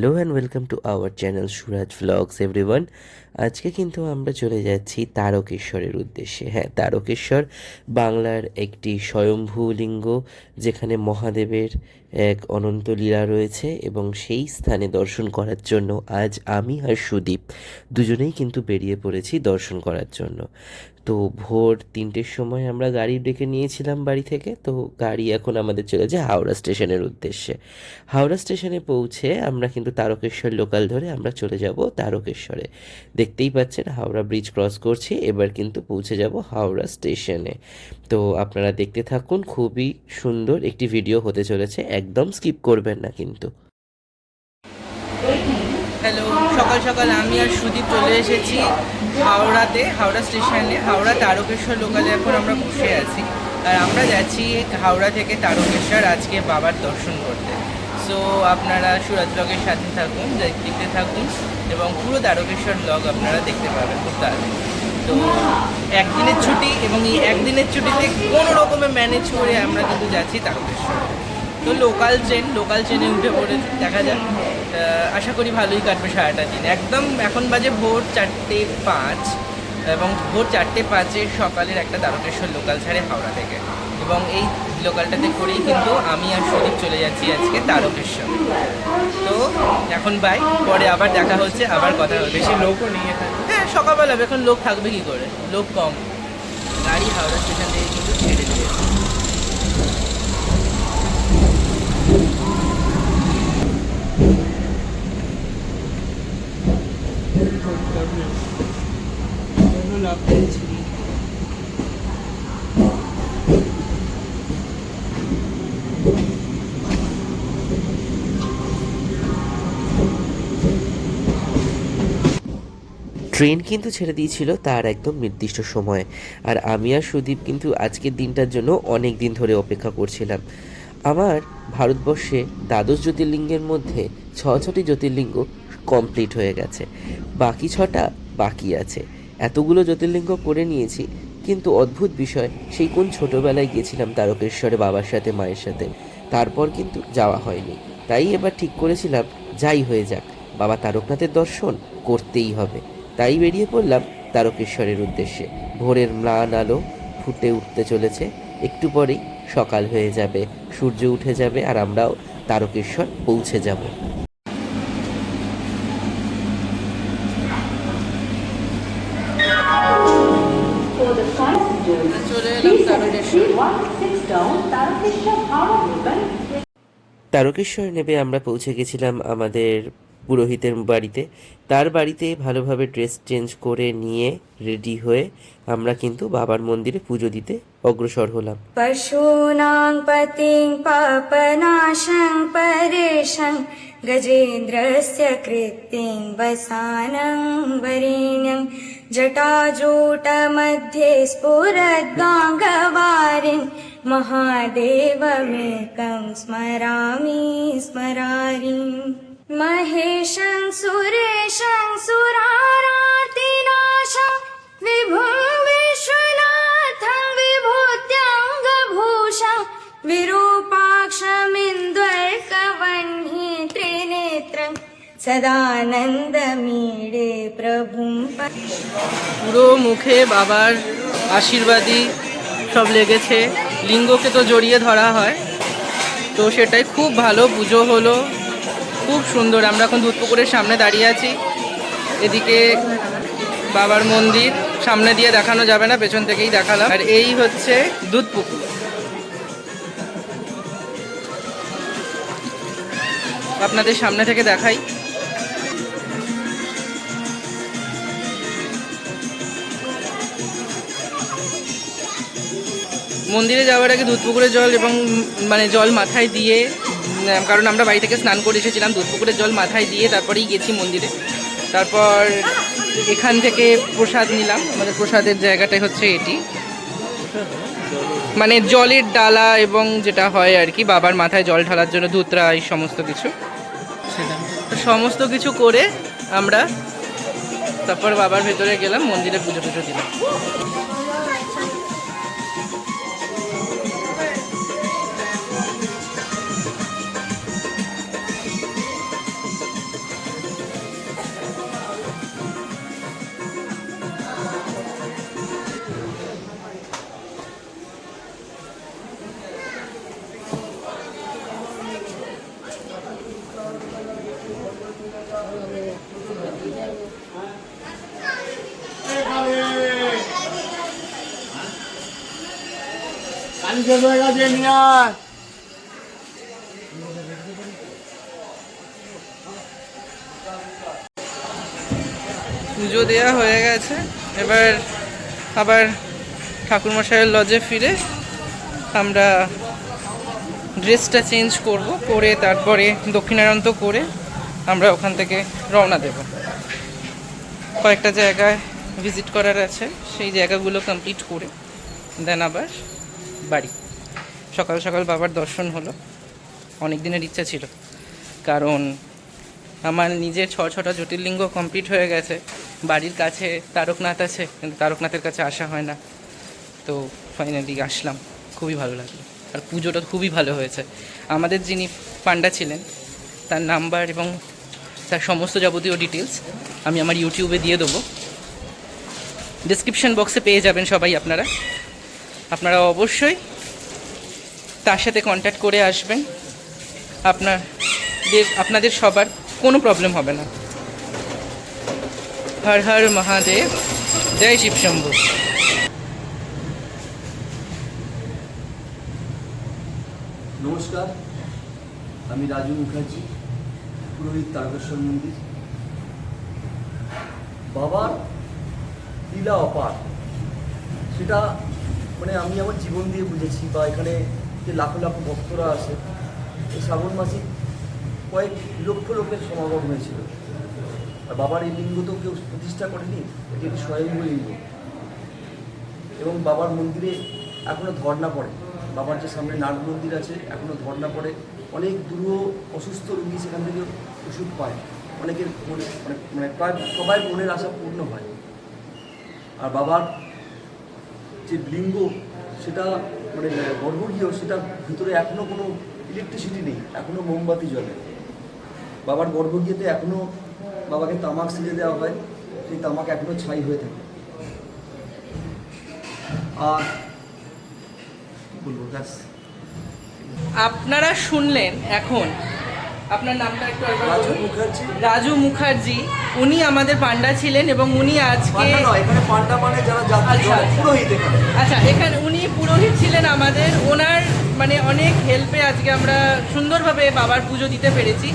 Hello and welcome to our channel Suraj vlogs everyone আজকে কিন্তু আমরা চলে যাচ্ছি তারকেশ্বরের উদ্দেশ্যে। হ্যাঁ তারকেশ্বর বাংলার একটি স্বয়ম্ভూ লিঙ্গ, যেখানে মহাদেবের এক অনন্ত লীলা রয়েছে এবং সেই স্থানে দর্শন করার জন্য আজ আমি আর সুদীপ দুজনেই কিন্তু বেরিয়ে পড়েছি দর্শন করার জন্য। তো ভোর তিনটের সময় আমরা গাড়ি ডেকে নিয়েছিলাম বাড়ি থেকে, তো গাড়ি এখন আমাদের চলে যায় হাওড়া স্টেশনের উদ্দেশ্যে। হাওড়া স্টেশনে পৌঁছে আমরা কিন্তু তারকেশ্বর লোকাল ধরে আমরা চলে যাব তারকেশ্বরে। দেখতেই পাচ্ছেন হাওড়া ব্রিজ ক্রস করছি, এবার কিন্তু পৌঁছে যাব হাওড়া স্টেশনে। তো আপনারা দেখতে থাকুন, খুবই সুন্দর একটি ভিডিও হতে চলেছে, একদম স্কিপ করবেন না কিন্তু। সকাল সকাল আমি আর সুদীপ চলে এসেছি হাওড়াতে, হাওড়া স্টেশনে। হাওড়া তারকেশ্বর লোকালে এখন আমরা বসে আছি। আর আমরা যাচ্ছি হাওড়া থেকে তারকেশ্বর আজকে বাবার দর্শন করতে। সো আপনারা সুরাজ ব্লগের সাথে থাকুন দেখ- দেখতে থাকুন এবং পুরো তারকেশ্বর ব্লগ আপনারা দেখতে পাবেন খুব তাড়াতাড়ি। তো, একদিনের ছুটি এবং এই একদিনের ছুটিতে কোনো রকমে ম্যানেজ করে আমরা কিন্তু যাচ্ছি তারকেশ্বর। তো লোকাল ট্রেন লোকাল ট্রেনে উঠে পড়ে দেখা যাক। আশা করি ভালোই কাটবে সারাটা দিন। একদম এখন বাজে ভোর চারটে পাঁচ এবং ভোর চারটে পাঁচে সকালের একটা তারকেশ্বর লোকাল ছাড়ে হাওড়া থেকে। এবং এই লোকালটাতে করেই কিন্তু আমি আর সুদীপ চলে যাচ্ছি আজকে তারকেশ্বর তো এখন বাই পরে আবার দেখা হচ্ছে আবার কথা হবে। বেশি লোকও নিয়ে হ্যাঁ সকালবেলা হবে, এখন লোক থাকবে কি করে? লোক কম। গাড়ি হাওড়া স্টেশন থেকে কিন্তু ছেড়ে দিয়েছে ট্রেন কিন্তু ছেড়ে দিয়েছিল তার একদম নির্দিষ্ট সময়ে। আর আমি আর সুদীপ কিন্তু আজকের দিনটার জন্য অনেক দিন ধরে অপেক্ষা করছিলাম। আমার ভারতবর্ষে দ্বাদশ জ্যোতির্লিঙ্গের মধ্যে ছ ছটি জ্যোতির্লিঙ্গ কমপ্লিট হয়ে গেছে। বাকি ছটা বাকি আছে। এতগুলো জ্যোতির্লিঙ্গ করে নিয়েছি, কিন্তু অদ্ভুত বিষয়, সেই কোন ছোটোবেলায় গিয়েছিলাম তারকেশ্বরে বাবার সাথে, মায়ের সাথে। তারপর কিন্তু যাওয়া হয়নি। তাই এবার ঠিক করেছিলাম, যাই হয়ে যাক। বাবা তারকনাথের দর্শন করতেই হবে। তাই বেরিয়ে পড়লাম তারকেশ্বরের উদ্দেশ্যে। ভোরের ম্লান আলো ফুটে উঠতে চলেছে। একটু পরেই সকাল হয়ে যাবে, সূর্য উঠে যাবে, আর আমরাও তারকেশ্বর পৌঁছে যাব। তারকেশ্বর নেবে আমরা পৌঁছে গেছিলাম আমাদের পুরোহিতের বাড়িতে তার বাড়িতে ভালোভাবে ড্রেস চেঞ্জ করে নিয়ে রেডি হয়ে আমরা কিন্তু বাবার মন্দিরে পুজো দিতে অগ্রসর হলাম पशूनां पतिं पापनाशं परेशं गजेन्द्रस्य कृत्तिं वसानं वरेण्यं जटाजूटमध्ये स्फुरद्गाङ्गवारिन् महादेवमेकं स्मरामि स्मरारिम् महेशं सुरेशं सुरारातिनाशं विभुं विश्वनाथं विभूत्याङ्गभूषं विरूपाक्षमिन्द्वर्कवह्नि त्रिनेत्रं सदानन्दमीडे प्रभुं प- পুরো মুখে বাবার আশীর্বাদী সব লেগেছে লিঙ্গকে তো জড়িয়ে ধরা হয়। তো সেটাই খুব ভালো, পুজো হলো, খুব সুন্দর। আমরা এখন দুধপুকুরের সামনে দাঁড়িয়ে আছি। এদিকে বাবার মন্দির, সামনে দিয়ে দেখানো যাবে না, পেছন থেকেই দেখালাম। আর এই হচ্ছে দুধপুকুর। আপনাদের সামনে থেকে দেখাই। মন্দিরে যাওয়ার আগে দুধপুকুরের জল এবং মানে জল মাথায় দিয়ে কারণ আমরা বাড়ি থেকে স্নান করে এসেছিলাম দুধপুকুরের জল মাথায় দিয়ে তারপরেই গেছি মন্দিরে। তারপর এখান থেকে প্রসাদ নিলাম। আমাদের প্রসাদের জায়গাটাই হচ্ছে এটি। মানে জলের ডালা এবং যেটা হয় আর কি, বাবার মাথায় জল ঢালার জন্য ধুতরা, এই সমস্ত কিছু। সমস্ত কিছু করে আমরা তারপর বাবার ভেতরে গেলাম, মন্দিরে পুজো টুজো দিলাম। পুজো দেওয়া হয়ে গেছে। এবার আবার ঠাকুরমশাইয়ের লজে ফিরে আমরা ড্রেসটা চেঞ্জ করব করে তারপরে দক্ষিণারন্ত করে আমরা ওখান থেকে রওনা দেব। কয়েকটা জায়গায় ভিজিট করার আছে, সেই জায়গাগুলো কমপ্লিট করে দেন আবার বাড়ি। সকাল সকাল বাবার দর্শন হলো। অনেক দিনের ইচ্ছা ছিল। কারণ আমার নিজের ছ ছটা জ্যোতির্লিঙ্গ কমপ্লিট হয়ে গেছে। বাড়ির কাছে তারকনাথ আছে, কিন্তু তারকনাথের কাছে আসা হয় না। তো ফাইনালি আসলাম। খুবই ভালো লাগল। আর পুজোটা খুবই ভালো হয়েছে। আমাদের যিনি পান্ডা ছিলেন, তার নাম্বার এবং তার সমস্ত যাবতীয় ডিটেলস আমি আমার ইউটিউবে দিয়ে দেবো। ডিসক্রিপশন বক্সে পেয়ে যাবেন সবাই আপনারা। আপনারা অবশ্যই তার সাথে কন্ট্যাক্ট করে আসবেন। আপনাদের আপনাদের সবার কোনো প্রবলেম হবে না। হর হর মহাদেব, জয় শিব শম্ভু। নমস্কার, আমি রাজু মুখার্জি, পুরোহিত তারকেশ্বর মন্দির। বাবার লীলা অপার, সেটা মানে আমি আমার জীবন দিয়ে বুঝেছি বা এখানে যে লাখো লাখো ভক্তরা আসে এই শ্রাবণ মাসে কয়েক লক্ষ লোকের সমাগম হয়েছিল। আর বাবার এই লিঙ্গ তো কেউ প্রতিষ্ঠা করেনি, এটি একটি স্বয়ংভূ লিঙ্গ। এবং বাবার মন্দিরে এখনও ধর্না পড়ে। বাবার যে সামনে নাট মন্দির আছে এখনও ধর্না পড়ে। অনেক দূর অসুস্থ রোগী সেখান থেকে ওষুধ পায়। অনেকের মানে মানে প্রায় সবাই মনের আশা পূর্ণ হয়। আর বাবার যে লিঙ্গ সেটা মানে গর্ভগৃহ সেটা ভিতরে এখনও কোনো ইলেকট্রিসিটি নেই এখনও মোমবাতি জ্বলে। বাবার গর্ভগৃহতে এখনও বাবাকে তামাক সিজে দেওয়া হয় সেই তামাক এখনও ছাই হয়ে থাকে। আর বলব ব্যাস। আপনারা শুনলেন এখন আপনার নামটা একটু রাজু মুখার্জি। রাজু মুখার্জি উনি আমাদের পান্ডা ছিলেন এবং উনি আজকে এখানে পান্ডা মানে যারা আচ্ছা। পুরোহিত আচ্ছা এখানে উনি পুরোহিত ছিলেন আমাদের। ওনার মানে অনেক হেল্পে আজকে আমরা সুন্দরভাবে বাবার পুজো দিতে পেরেছি।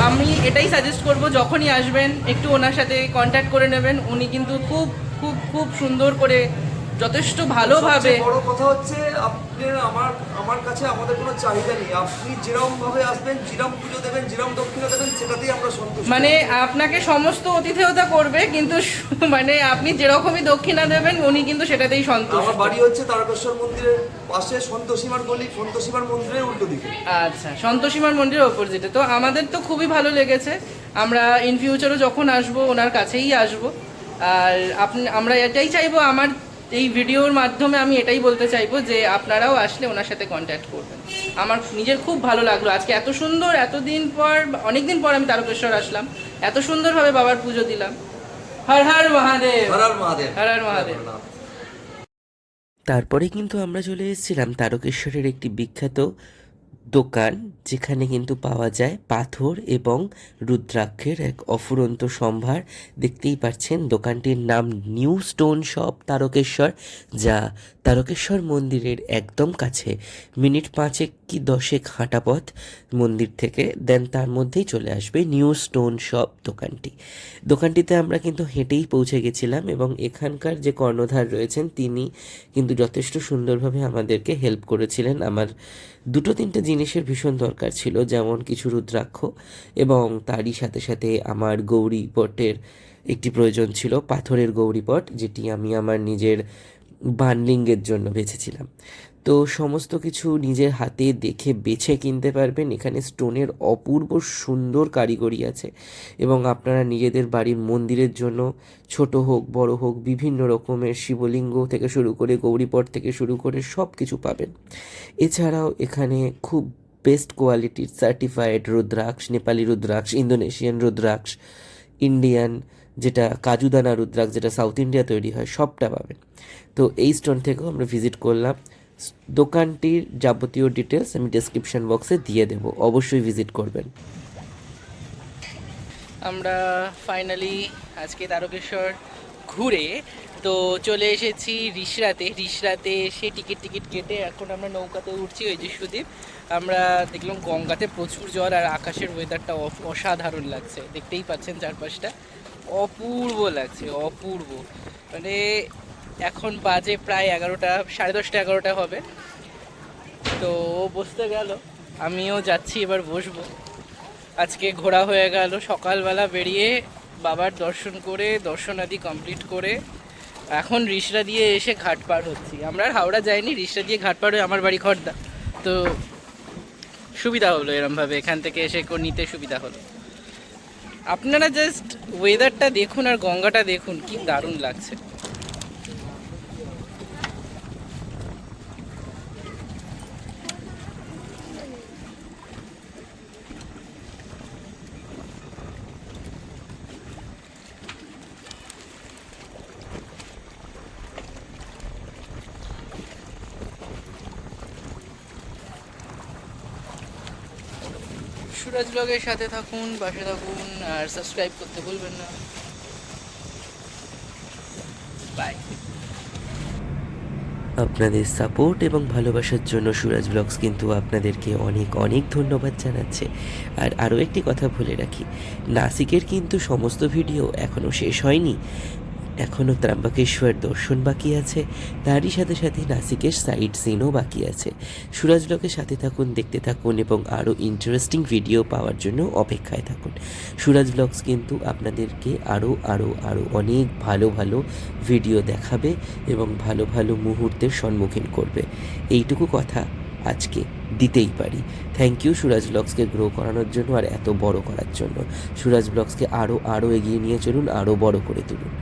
আমি এটাই সাজেস্ট করব যখনই আসবেন একটু ওনার সাথে কন্ট্যাক্ট করে নেবেন। উনি কিন্তু খুব খুব খুব সুন্দর করে যথেষ্ট ভালোভাবে বড় কথা হচ্ছে আপনি আমার আমার কাছে আমাদের কোনো চাহিদা নেই। আপনি যেরকম ভাবে আসবেন যেরকম পুজো দেবেন যেরকম দক্ষিণা দেবেন সেটাতেই আমরা সন্তুষ্ট। মানে আপনাকে সমস্ত অতিথেয়তা করবে কিন্তু মানে আপনি যেরকমই দক্ষিণা দেবেন উনি কিন্তু সেটাতেই সন্তুষ্ট। আমার বাড়ি হচ্ছে তারকেশ্বর মন্দিরের পাশে সন্তোষীমার গলি সন্তোষীমার মন্দিরের উল্টো দিকে। আচ্ছা সন্তোষীমার মন্দিরের অপোজিটে তো আমাদের তো খুবই ভালো লেগেছে। আমরা ইন ফিউচারও যখন আসব ওনার কাছেই আসব। আর আপনি আমরা এটাই চাইব আমার এই ভিডিওর মাধ্যমে আমি এটাই বলতে চাইব যে আপনারাও আসলে ওনার সাথে কন্ট্যাক্ট করবেন। আমার নিজের খুব ভালো লাগল। আজকে এত সুন্দর এতদিন পর অনেক দিন পর আমি তারকেশ্বর আসলাম। এত সুন্দরভাবে বাবার পুজো দিলাম। হর হর মহাদেব। হর হর মহাদেব। হর হর মহাদেব। তারপরে কিন্তু আমরা চলে এসেছিলাম তারকেশ্বরের একটি বিখ্যাত দোকান যেখানে কিন্তু পাওয়া যায় পাথর এবং রুদ্রাক্ষের এক অফুরন্ত সম্ভার। দেখতেই পাচ্ছেন দোকানটির নাম নিউ স্টোন শপ তারকেশ্বর, যা তারকেশ্বর মন্দিরের একদম কাছে, মিনিট পাঁচেক কি দশেক হাঁটা পথ মন্দির থেকে দেন তার মধ্যেই চলে আসবে নিউ স্টোন শপ দোকানটি। দোকানটিতে আমরা কিন্তু হেঁটেই পৌঁছে গেছিলাম এবং এখানকার যে কর্ণধার রয়েছেন, তিনি কিন্তু যথেষ্ট সুন্দরভাবে আমাদেরকে হেল্প করেছিলেন। আমার দুটো তিনটে জিনিসের ভীষণ দরকার ছিল, যেমন কিছু রুদ্রাক্ষ এবং তারই সাথে সাথে আমার গৌরী পটের একটি প্রয়োজন ছিল, পাথরের গৌরীপট যেটি আমি আমার নিজের বানলিঙ্গের জন্য বেছেছিলাম। তো সমস্ত কিছু নিজের হাতে দেখে বেছে কিনতে পারবেন। এখানে স্টোনের অপূর্ব সুন্দর কারিগরি আছে এবং আপনারা নিজেদের বাড়ির মন্দিরের জন্য, ছোট হোক, বড় হোক, বিভিন্ন রকমের শিবলিঙ্গ থেকে শুরু করে গৌরীপট থেকে শুরু করে সব কিছু পাবেন। এছাড়াও এখানে খুব বেস্ট কোয়ালিটির certified rudraksha, Nepali rudraksha, Indonesian rudraksha Indian যেটা কাজুদানা রুদ্রাক্ষ, যেটা সাউথ ইন্ডিয়া তৈরি হয়, সবটা পাবেন। তো এই স্টোন থেকেও আমরা ভিজিট করলাম। দোকানটির যাবতীয় ডিটেলস আমি ডেসক্রিপশন বক্সে দিয়ে দেবো। অবশ্যই ভিজিট করবেন। আমরা ফাইনালি আজকে তারকেশ্বর ঘুরে তো চলে এসেছি রিসরাতে। রিসরাতে এসে টিকিট টিকিট কেটে এখন আমরা নৌকাতে উঠছি ওই যে সুদীপ। আমরা দেখলাম গঙ্গাতে প্রচুর জল আর আকাশের ওয়েদারটা অসাধারণ লাগছে। দেখতেই পাচ্ছেন চারপাশটা। অপূর্ব লাগছে, অপূর্ব। মানে এখন বাজে প্রায় এগারোটা, সাড়ে দশটা, এগারোটা হবে। তো ও বসতে গেল, আমিও যাচ্ছি, এবার বসবো। আজকে ঘোরা হয়ে গেল, সকালবেলা বেরিয়ে বাবার দর্শন করে, দর্শনাদি কমপ্লিট করে, এখন রিসরা দিয়ে এসে ঘাট পার হচ্ছি। আমরা আর হাওড়া যাইনি, রিসরা দিয়ে ঘাট পার হয়ে আমার বাড়ি খড়দা তো সুবিধা হলো এরমভাবে, এখান থেকে এসে নিতে সুবিধা হলো। আপনারা জাস্ট ওয়েদারটা দেখুন আর গঙ্গাটা দেখুন কি দারুণ লাগছে। সুরাজ ব্লগের সাথে থাকুন, পাশে থাকুন, আর সাবস্ক্রাইব করতে ভুলবেন না। বাই আপনাদের সাপোর্ট এবং ভালোবাসার জন্য সুরাজ ব্লগস কিন্তু আপনাদেরকে অনেক অনেক ধন্যবাদ জানাচ্ছে। আর আরও একটি কথা বলে রাখি, নাসিকের কিন্তু সমস্ত ভিডিও এখনও শেষ হয়নি। এখনও ত্রাম্বকেশ্বর দর্শন বাকি আছে। তারই সাথে সাথে নাসিকের সাইড সিনও বাকি আছে। সুরাজ ব্লগের সাথে থাকুন, দেখতে থাকুন এবং আরও ইন্টারেস্টিং ভিডিও পাওয়ার জন্য অপেক্ষায় থাকুন। সুরাজ ব্লগস কিন্তু আপনাদেরকে আরও আরও আরও অনেক ভালো ভালো ভিডিও দেখাবে এবং ভালো ভালো মুহূর্তের সম্মুখীন করবে। এইটুকু কথা আজকে দিতেই পারি। থ্যাংক ইউ সুরাজ ব্লগসকে গ্রো করানোর জন্য আর এত বড় করার জন্য। সুরাজ ব্লগসকে আরও আরও এগিয়ে নিয়ে চলুন, আরও বড় করে তুলুন।